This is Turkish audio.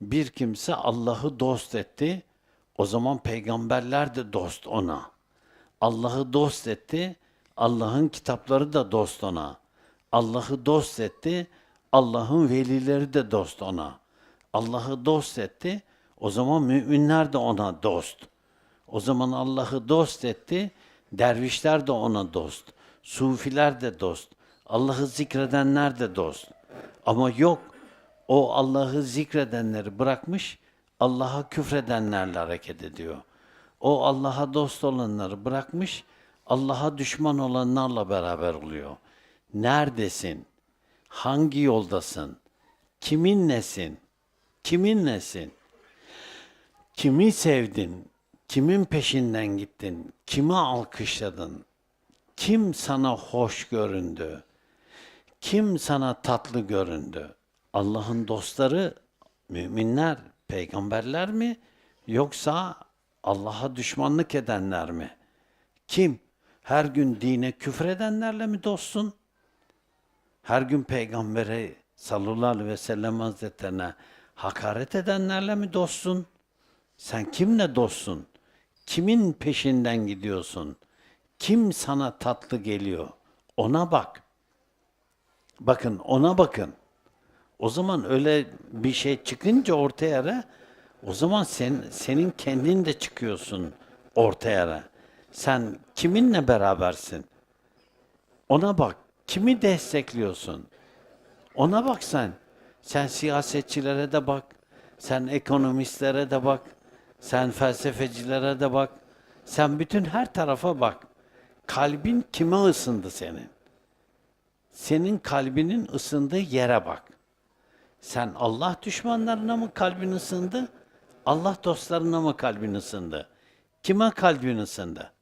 Bir kimse Allah'ı dost etti. O zaman peygamberler de dost ona. Allah'ı dost etti. Allah'ın kitapları da dost ona. Allah'ı dost etti. Allah'ın velileri de dost ona. Allah'ı dost etti. O zaman müminler de ona dost. O zaman Allah'ı dost etti. Dervişler de ona dost. Sufiler de dost. Allah'ı zikredenler de dost. Ama yok. O Allah'ı zikredenleri bırakmış. Allah'a küfredenlerle hareket ediyor. O Allah'a dost olanları bırakmış. Allah'a düşman olanlarla beraber oluyor. Neredesin? Hangi yoldasın? Kiminlesin? Kiminlesin? Kimi sevdin? Kimin peşinden gittin? Kimi alkışladın? Kim sana hoş göründü? Kim sana tatlı göründü? Allah'ın dostları müminler, peygamberler mi? Yoksa Allah'a düşmanlık edenler mi? Kim? Her gün dine küfredenlerle mi dostsun? Her gün peygambere sallallahu aleyhi ve sellem hazretlerine hakaret edenlerle mi dostsun? Sen kimle dostsun? Kimin peşinden gidiyorsun? Kim sana tatlı geliyor? Ona bak. Bakın ona bakın. O zaman öyle bir şey çıkınca ortaya o zaman sen senin kendin de çıkıyorsun ortaya. Sen kiminle berabersin? Ona bak. Kimi destekliyorsun? Ona bak sen. Sen siyasetçilere de bak. Sen ekonomistlere de bak. Sen felsefecilere de bak. Sen bütün her tarafa bak. Kalbin kime ısındı senin? Senin kalbinin ısındığı yere bak. Sen Allah düşmanlarına mı kalbin ısındı? Allah dostlarına mı kalbin ısındı? Kime kalbin ısındı?